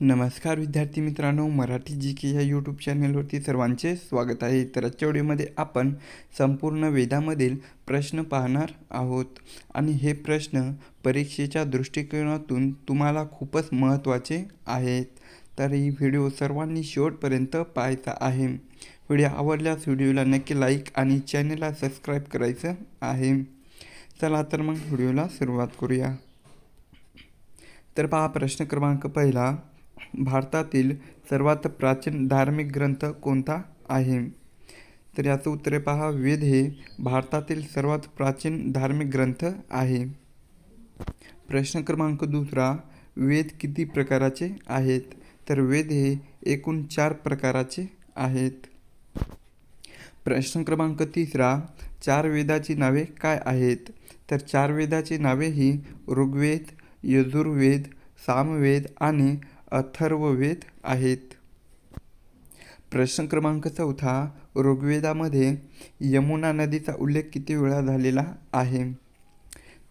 नमस्कार विद्यार्थी मित्रांनो मराठी जी के या यूट्यूब चॅनलवरती सर्वांचे स्वागत आहे. तर आजच्या व्हिडिओमध्ये आपण संपूर्ण वेदामधील प्रश्न पाहणार आहोत. आणि हे प्रश्न परीक्षेच्या दृष्टिकोनातून तुम्हाला खूपच महत्त्वाचे आहेत. तर ही व्हिडिओ सर्वांनी शेवटपर्यंत पाहायचा आहे. व्हिडिओ आवडल्यास व्हिडिओला नक्की लाईक आणि चॅनलला सबस्क्राईब करायचं आहे. चला तर मग व्हिडिओला सुरुवात करूया. तर पहा प्रश्न क्रमांक पहिला. भारतातील सर्वात प्राचीन धार्मिक ग्रंथ कोणता आहे? तर याचं उत्तर पहा. वेद हे भारतातील सर्वात प्राचीन धार्मिक ग्रंथ आहे. प्रश्न क्रमांक दुसरा. वेद किती प्रकाराचे आहेत? तर वेद हे एकूण चार प्रकाराचे आहेत. प्रश्न क्रमांक तिसरा. चार वेदाची नावे काय आहेत? तर चार वेदाची नावे ही ऋग्वेद यजुर्वेद सामवेद आणि अथर्ववेद आहेत. प्रश्न क्रमांक चौथा ऋग्वेदामध्ये यमुना नदीचा उल्लेख किती वेळा झालेला आहे?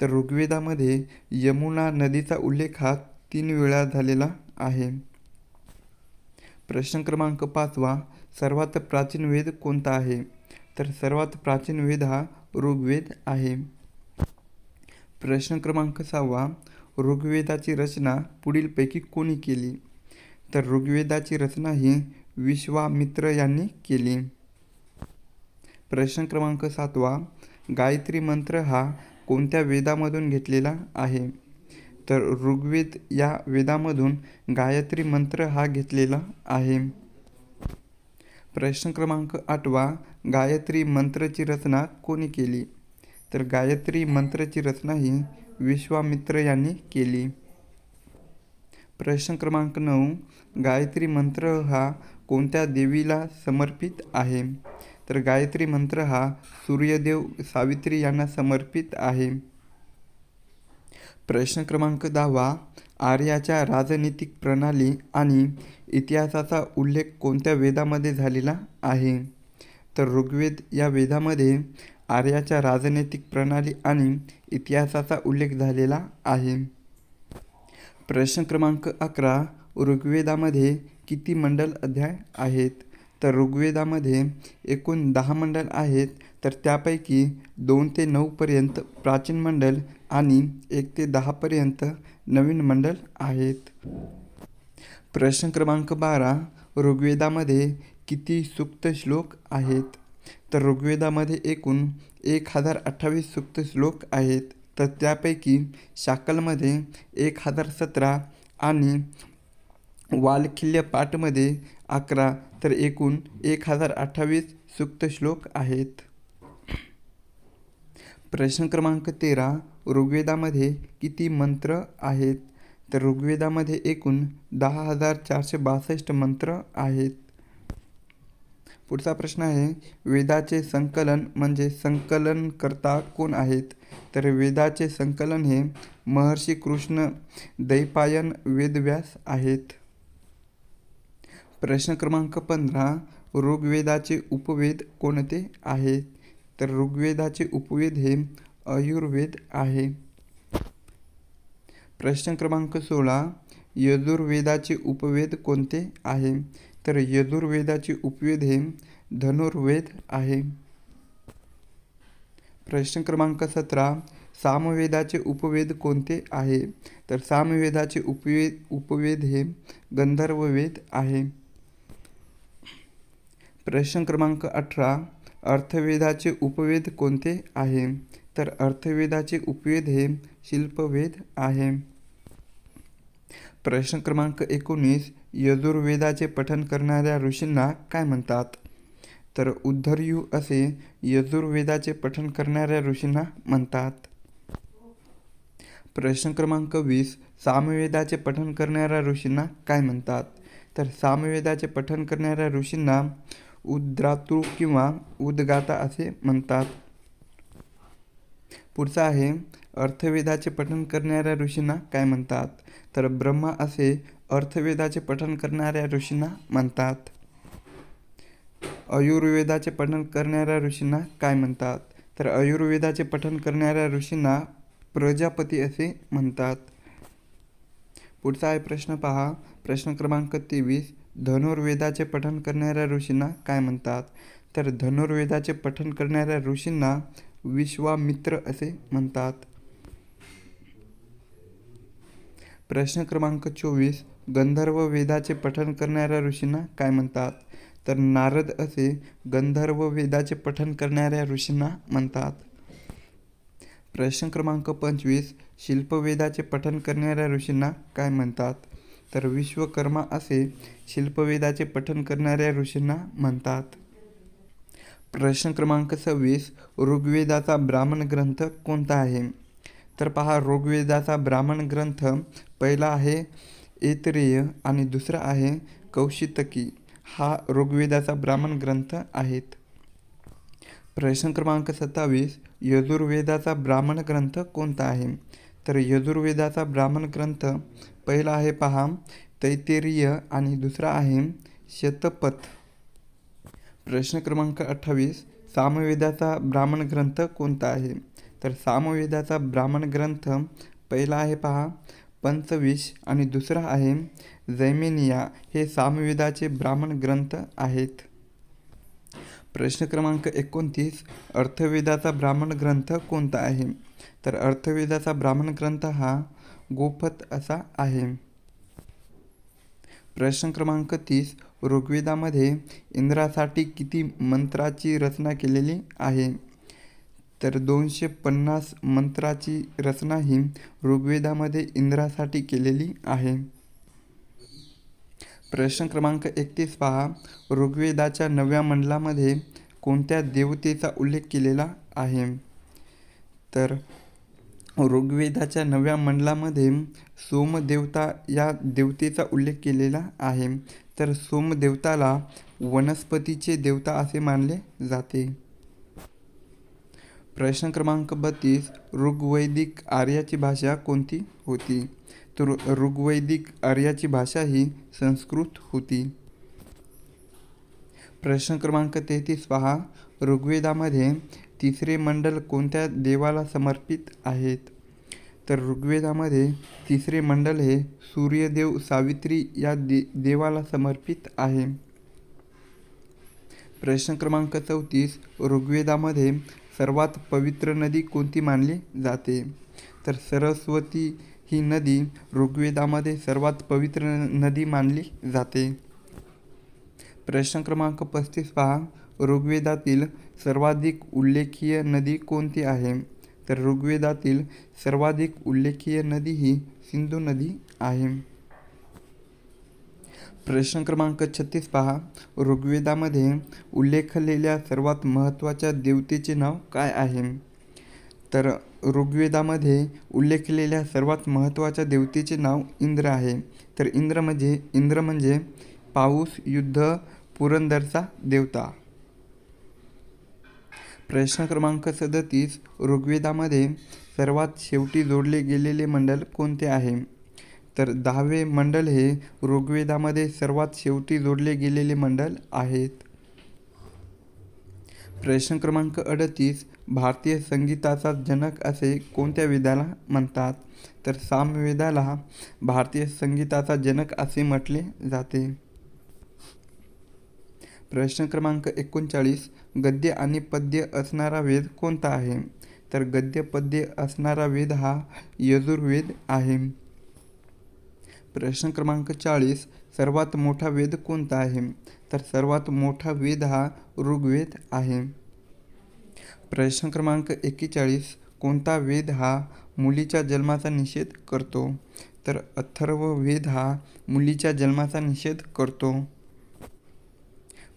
तर ऋग्वेदामध्ये यमुना नदीचा उल्लेख हा तीन वेळा झालेला आहे. प्रश्न क्रमांक पाचवा सर्वात प्राचीन वेद कोणता आहे? तर सर्वात प्राचीन वेद हा ऋग्वेद आहे. प्रश्न क्रमांक सहावा ऋग्वेदाची रचना पुढीलपैकी कोणी केली? तर ऋग्वेदाची रचना ही विश्वामित्र यांनी केली. प्रश्न क्रमांक सातवा गायत्री मंत्र हा कोणत्या वेदामधून घेतलेला आहे? तर ऋग्वेद या वेदामधून गायत्री मंत्र हा घेतलेला आहे. प्रश्न क्रमांक आठवा गायत्री मंत्रची रचना कोणी केली? तर गायत्री मंत्रची रचना ही विश्वामित्र यांनी केली. प्रश्न क्रमांक नऊ गायत्री मंत्र हा कोणत्या देवीला समर्पित आहे? तर गायत्री मंत्र हा सूर्यदेव सावित्री यांना समर्पित आहे. प्रश्न क्रमांक दहावा आर्याच्या राजनीतिक प्रणाली आणि इतिहासाचा उल्लेख कोणत्या वेदामध्ये झालेला आहे? तर ऋग्वेद या वेदामध्ये आर्याच्या राजनैतिक प्रणाली आणि इतिहासाचा उल्लेख झालेला आहे. प्रश्न क्रमांक अकरा ऋग्वेदामध्ये किती मंडल अध्याय आहेत? तर ऋग्वेदामध्ये एकूण दहा मंडल आहेत तर त्यापैकी दोन ते नऊपर्यंत प्राचीन मंडल आणि एक ते दहापर्यंत नवीन मंडल आहेत. प्रश्न क्रमांक बारा ऋग्वेदामध्ये किती सुप्त श्लोक आहेत? तर ऋग्वेदामध्ये एकूण एक हजार अठ्ठावीस सूक्त श्लोक आहेत. तर त्यापैकी शाकलमध्ये एक हजार सतरा आणि वालखिल्य पाठमध्ये अकरा तर एकूण एक हजार अठ्ठावीस सुक्त श्लोक आहेत. प्रश्न क्रमांक तेरा ऋग्वेदामध्ये किती मंत्र आहेत? तर ऋग्वेदामध्ये एकूण दहा हजार चारशे बासष्ट मंत्र आहेत. पुढचा प्रश्न आहे वेदाचे संकलन म्हणजे संकलनकर्ता कोण आहेत? तर वेदाचे संकलन हे महर्षी कृष्ण दैपायन वेदव्यास आहेत. प्रश्न क्रमांक पंधरा ऋग्वेदाचे उपवेद कोणते आहेत तर ऋग्वेदाचे उपवेद हे आयुर्वेद आहे. प्रश्न क्रमांक सोळा यजुर्वेदाचे उपवेद कोणते आहे? तर यजुर्वेदाचे उपवेद हे धनुर्वेद आहे. प्रश्न क्रमांक सतरा सामवेदाचे उपवेद कोणते आहे? तर सामवेदाचे उपवेद उपवेद हे गंधर्ववेद आहे. प्रश्न क्रमांक अठरा अर्थवेदाचे उपवेद कोणते आहे? तर अर्थवेदाचे उपवेद हे शिल्पवेद आहे. प्रश्न क्रमांक एकोणीस यजुर्वेदाचे पठन करणाऱ्या ऋषींना काय म्हणतात? तर उद्धर्यू असे यजुर्वेदाचे पठन करणाऱ्या ऋषींना म्हणतात. प्रश्न क्रमांक वीस. सामवेदाचे पठन करणाऱ्या ऋषींना काय म्हणतात? तर सामवेदाचे पठन करणाऱ्या ऋषींना उद्रातृ किंवा उद्गाता असे म्हणतात. पुढचा आहे अर्थवेदाचे पठन करणाऱ्या ऋषींना काय म्हणतात? तर ब्रह्मा असे अर्थवेदाचे पठन करणाऱ्या ऋषींना म्हणतात. आयुर्वेदाचे पठन करणाऱ्या ऋषींना काय म्हणतात? तर आयुर्वेदाचे पठन करणाऱ्या ऋषींना प्रजापती असे म्हणतात. पुढचा आहे प्रश्न पहा. प्रश्न क्रमांक तेवीस. धनुर्वेदाचे पठण करणाऱ्या ऋषींना काय म्हणतात? तर धनुर्वेदाचे पठण करणाऱ्या ऋषींना विश्वामित्र असे म्हणतात. प्रश्न क्रमांक चोवीस. गंधर्व वेदाचे पठण करणाऱ्या ऋषींना काय म्हणतात? तर नारद असे गंधर्व वेदाचे पठण करणाऱ्या ऋषींना म्हणतात. प्रश्न क्रमांक पंचवीस शिल्पवेदाचे पठण करणाऱ्या ऋषींना काय म्हणतात? तर विश्वकर्मा असे शिल्पवेदाचे पठण करणाऱ्या ऋषींना म्हणतात. प्रश्न क्रमांक सव्वीस ऋग्वेदाचा ब्राह्मण ग्रंथ कोणता आहे? तर पहा ऋग्वेदाचा ब्राह्मण ग्रंथ पहिला आहे ऐतरेय आणि दुसरा आहे कौशितकी. हा ऋग्वेदाचा ब्राह्मण ग्रंथ आहेत. प्रश्न क्रमांक सत्तावीस यजुर्वेदाचा ब्राह्मण ग्रंथ कोणता आहे? तर यजुर्वेदाचा ब्राह्मण ग्रंथ पहिला आहे पहा तैतेरीय आणि दुसरा आहे शतपथ. प्रश्न क्रमांक अठ्ठावीस सामवेदाचा ब्राह्मण ग्रंथ कोणता आहे? तर सामवेदाचा ब्राह्मण ग्रंथ पहिला आहे पहा पंचवीस आणि दुसरा आहे जैमिनिया. हे सामवेदाचे ब्राह्मण ग्रंथ आहेत. प्रश्न क्रमांक एकोणतीस अर्थवेदाचा ब्राह्मण ग्रंथ कोणता आहे? तर अर्थवेदाचा ब्राह्मण ग्रंथ हा गोफत असा आहे. प्रश्न क्रमांक तीस ऋग्वेदामध्ये इंद्रासाठी किती मंत्राची रचना केलेली आहे? तर दोनशे पन्नास मंत्राची रचना ही ऋग्वेदामध्ये इंद्रासाठी केलेली आहे. प्रश्न क्रमांक एकतीस पहा. ऋग्वेदाच्या नव्या मंडलामध्ये कोणत्या देवतेचा उल्लेख केलेला आहे? तर ऋग्वेदाच्या नव्या मंडलामध्ये सोमदेवता या देवतेचा उल्लेख केलेला आहे. तर सोमदेवताला वनस्पतीचे देवता असे मानले जाते. प्रश्न क्रमांक बत्तीस ऋग्वैदिक आर्याची भाषा कोणती होती? तर ऋग्वैदिक आर्याची भाषा ही संस्कृत होती. प्रश्न क्रमांक तेहतीस पहा. ऋग्वेदामध्ये तिसरे मंडल कोणत्या देवाला समर्पित आहेत? तर ऋग्वेदामध्ये तिसरे मंडल हे सूर्यदेव सावित्री या दे देवाला समर्पित आहे. प्रश्न क्रमांक चौतीस. ऋग्वेदामध्ये सर्वात पवित्र नदी कोणती मानली जाते? तर सरस्वती ही नदी ऋग्वेदामध्ये सर्वात पवित्र नदी मानली जाते. प्रश्न क्रमांक पस्तीस पहा. ऋग्वेदातील सर्वाधिक उल्लेखीय नदी कोणती आहे? तर ऋग्वेदातील सर्वाधिक उल्लेखीय नदी ही सिंधू नदी आहे. प्रश्न क्रमांक छत्तीस पहा. ऋग्वेदामध्ये उल्लेखलेल्या सर्वात महत्त्वाच्या देवतेचे नाव काय आहे? तर ऋग्वेदामध्ये उल्लेखलेल्या सर्वात महत्त्वाच्या देवतेचे नाव इंद्र आहे. तर इंद्र म्हणजे इंद्र म्हणजे पाऊस युद्ध पुरंदरचा देवता. प्रश्न क्रमांक सदतीस. ऋग्वेदामध्ये सर्वात शेवटी जोडले गेलेले मंडल कोणते आहे? तर दहावे मंडल हे ऋग्वेदामध्ये सर्वात शेवटी जोडले गेलेले मंडल आहेत. प्रश्न क्रमांक अडतीस भारतीय संगीताचा जनक असे कोणत्या वेदाला म्हणतात? तर सामवेदाला भारतीय संगीताचा जनक असे म्हटले जाते. प्रश्न क्रमांक एकोणचाळीस गद्य आणि पद्य असणारा वेद कोणता आहे? तर गद्य पद्य असणारा वेद हा यजुर्वेद आहे. प्रश्न क्रमांक चाळीस सर्वात मोठा वेद कोणता आहे? तर सर्वात मोठा वेद हा ऋग्वेद आहे. प्रश्न क्रमांक एक्केचाळीस कोणता वेद हा मुलीच्या जन्माचा निषेध करतो? तर अथर्व वेद हा मुलीच्या जन्माचा निषेध करतो.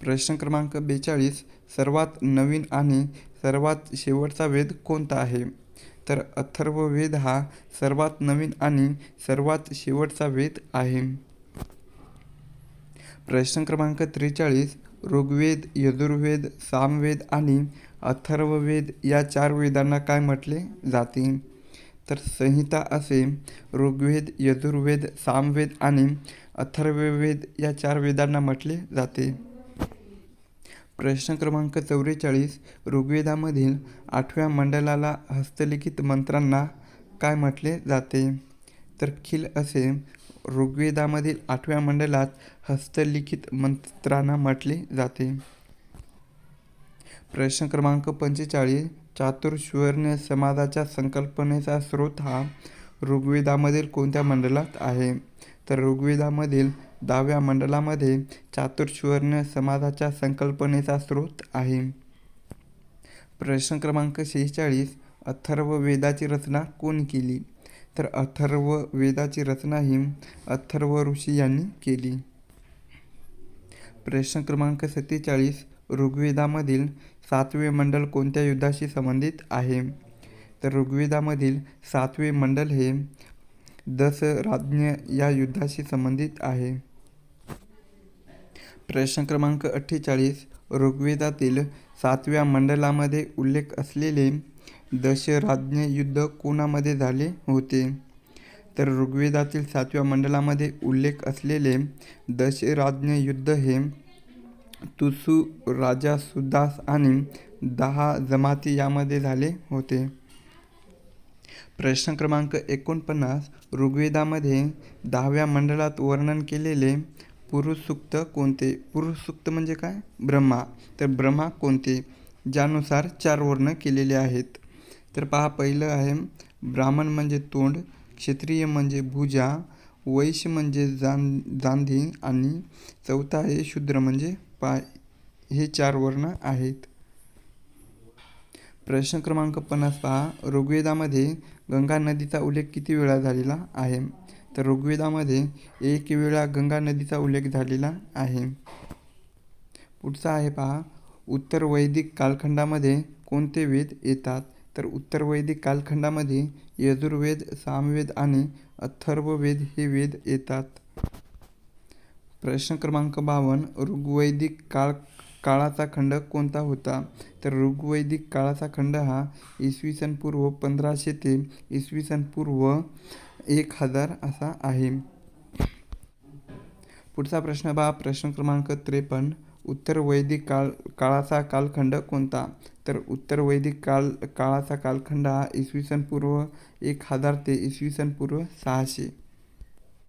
प्रश्न क्रमांक बेचाळीस सर्वात नवीन आणि सर्वात शेवटचा वेद कोणता आहे? तर अथर्ववेद हा सर्वात नवीन आणि सर्वात शेवटचा वेद आहे. प्रश्न क्रमांक त्रेचाळीस ऋग्वेद यजुर्वेद सामवेद आणि अथर्ववेद या चार वेदांना काय म्हटले जाते? तर संहिता असे ऋग्वेद यजुर्वेद सामवेद आणि अथर्ववेद या चार वेदांना म्हटले जाते. प्रश्न क्रमांक चौवेचाळीस ऋग्वेदामधील आठव्या मंडलाला हस्तलिखित मंत्रांना काय म्हटले जाते? तर खिल असे ऋग्वेदामधील आठव्या मंडलात हस्तलिखित मंत्रांना म्हटले जाते. प्रश्न क्रमांक पंचेचाळीस चातुर्वर्ण्य समाजाच्या संकल्पनेचा स्रोत हा ऋग्वेदामधील कोणत्या मंडलात आहे? तर ऋग्वेदामधील दहाव्या मंडलामध्ये चातुर्वर्ण्य समाजाच्या संकल्पनेचा स्रोत आहे. प्रश्न क्रमांक शेहेचाळीस अथर्व वेदाची रचना कोण केली? तर अथर्व वेदाची रचना ही अथर्व ऋषी यांनी केली. प्रश्न क्रमांक सत्तेचाळीस ऋग्वेदामधील सातवे मंडल कोणत्या युद्धाशी संबंधित आहे? तर ऋग्वेदामधील सातवे मंडल हे दसराज्ञ या युद्धाशी संबंधित आहे. प्रश्न क्रमांक अठ्ठेचाळीस ऋग्वेदातील सातव्या मंडलामध्ये उल्लेख असलेले दशराज्ञ युद्ध कोणामध्ये झाले होते? तर ऋग्वेदातील सातव्या मंडलामध्ये उल्लेख असलेले दशराज्ञ युद्ध हे तुसू राजा सुदास आणि दहा जमाती यामध्ये झाले होते. प्रश्न क्रमांक एकोणपन्नास ऋग्वेदामध्ये दहाव्या मंडळात वर्णन केलेले पुरुष सूक्त कोणते? पुरुषसुक्त म्हणजे काय? ब्रह्मा. तर ब्रह्मा कोणते? ज्यानुसार चार वर्ण केलेले आहेत. तर पहा पहिलं आहे ब्राह्मण म्हणजे तोंड क्षत्रिय म्हणजे भुजा वैश्य म्हणजे जान जांधी आणि चौथा आहे शूद्र म्हणजे पाय. हे चार वर्ण आहेत. प्रश्न क्रमांक पन्नास पहा. ऋग्वेदामध्ये गंगा नदीचा उल्लेख किती वेळा झालेला आहे? तर ऋग्वेदामध्ये एक वेळा गंगा नदीचा उल्लेख झालेला आहे. पुढचा आहे पहा उत्तर वैदिक कालखंडामध्ये कोणते वेद येतात? तर उत्तर वैदिक कालखंडामध्ये यजुर्वेद सामवेद आणि अथर्ववेद हे वेद येतात. प्रश्न क्रमांक बावन्न ऋग्वैदिक काळ काळाचा खंड कोणता होता? तर ऋग्वैदिक काळाचा खंड हा इसवी सन पूर्व पंधराशे ते इसवी सन पूर्व एक हजार असा आहे. पुढचा प्रश्न बा प्रश्न क्रमांक त्रेपन्न. उत्तर वैदिक काळ काळाचा कालखंड कोणता? तर उत्तर वैदिक काल काळाचा कालखंड हा इसवी सन पूर्व एक हजार ते इसवी सन पूर्व सहाशे.